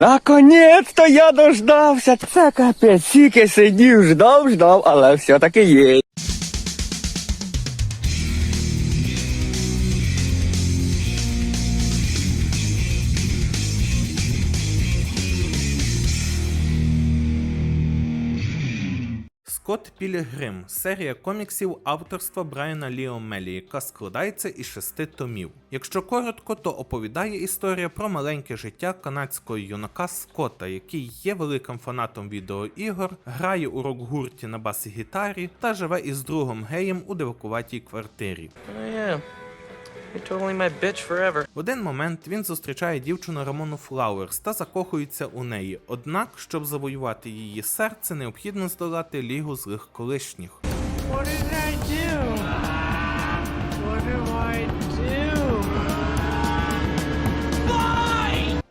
Наконець-то я дождався. Це капець, сіки сидів, ждав, ждав, але все-таки є. Скотт Пілігрим серія коміксів авторства Брайана Ліо Мелі, яка складається із шести томів. Якщо коротко, то оповідає історія про маленьке життя канадського юнака Скотта, який є великим фанатом відеоігор, грає у рок-гурті на бас-гітарі та живе із другом геєм у девакуватій квартирі. Totally my bitch forever. В один момент він зустрічає дівчину Рамону Флауерс та закохується у неї. Однак, щоб завоювати її серце, необхідно здолати лігу злих колишніх. What did I do? What do I do?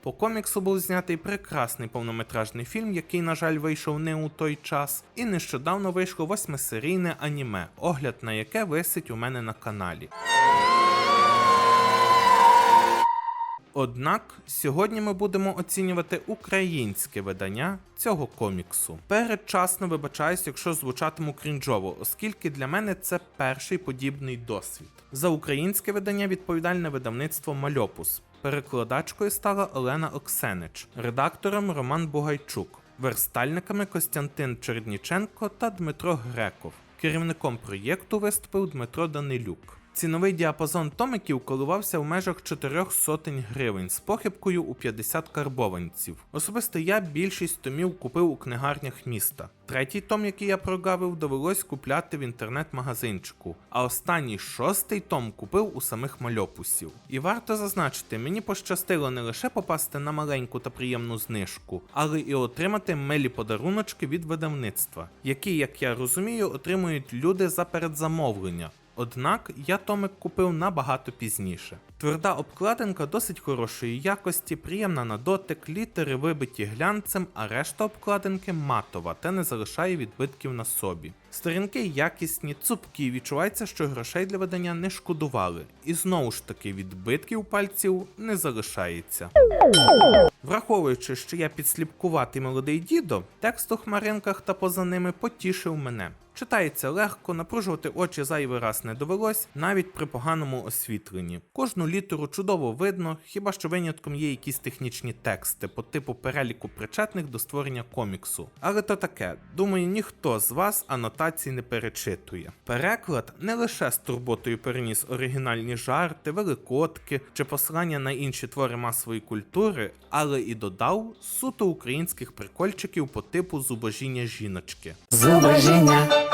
По коміксу був знятий прекрасний повнометражний фільм, який, на жаль, вийшов не у той час, і нещодавно вийшло восьмисерійне аніме, огляд на яке висить у мене на каналі. Однак сьогодні ми будемо оцінювати українське видання цього коміксу. Передчасно вибачаюсь, якщо звучатиму крінжово, оскільки для мене це перший подібний досвід. За українське видання відповідальне видавництво Мальопус. Перекладачкою стала Олена Оксенич, редактором Роман Бугайчук, верстальниками Костянтин Черніченко та Дмитро Греков. Керівником проєкту виступив Дмитро Данилюк. Ціновий діапазон томиків коливався в межах 4 сотень гривень з похибкою у 50 карбованців. Особисто я більшість томів купив у книгарнях міста. Третій том, який я прогавив, довелось купляти в інтернет-магазинчику, а останній шостий том купив у самих мальопусів. І варто зазначити, мені пощастило не лише попасти на маленьку та приємну знижку, але і отримати милі подаруночки від видавництва, які, як я розумію, отримують люди за передзамовлення. Однак я томик купив набагато пізніше. Тверда обкладинка досить хорошої якості, приємна на дотик, літери вибиті глянцем, а решта обкладинки матова та не залишає відбитків на собі. Сторінки якісні, цупкі, відчувається, що грошей для видання не шкодували, і знову ж таки відбитків пальців не залишається. Враховуючи, що я підсліпкуватий молодий дідо, текст у хмаринках та поза ними потішив мене. Читається легко, напружувати очі зайвий раз не довелось, навіть при поганому освітленні. Кожну літеру чудово видно, хіба що винятком є якісь технічні тексти по типу переліку причетних до створення коміксу. Але то таке, думаю, ніхто з вас анотацій не перечитує. Переклад не лише з турботою переніс оригінальні жарти, великодки чи посилання на інші твори масової культури, але і додав суто українських прикольчиків по типу зубожіння жіночки. Зубожіння,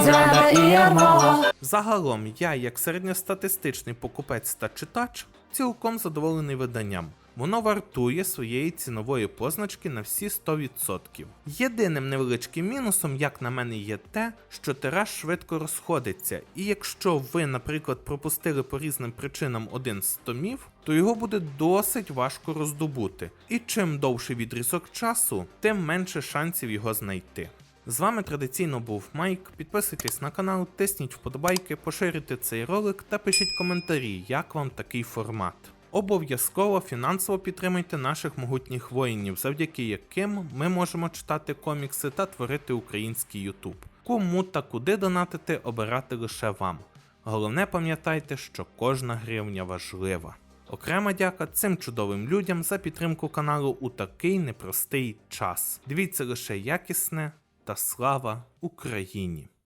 зрада і ярмо. Загалом я, як середньостатистичний покупець та читач, цілком задоволений виданням. Воно вартує своєї цінової позначки на всі 100%. Єдиним невеличким мінусом, як на мене, є те, що тираж швидко розходиться, і якщо ви, наприклад, пропустили по різним причинам один з томів, то його буде досить важко роздобути. І чим довший відрізок часу, тим менше шансів його знайти. З вами традиційно був Майк. Підписуйтесь на канал, тисніть вподобайки, поширюйте цей ролик та пишіть коментарі, як вам такий формат. Обов'язково фінансово підтримуйте наших могутніх воїнів, завдяки яким ми можемо читати комікси та творити український Ютуб. Кому та куди донатити, обирати лише вам. Головне пам'ятайте, що кожна гривня важлива. Окрема дяка цим чудовим людям за підтримку каналу у такий непростий час. Дивіться лише якісне та слава Україні!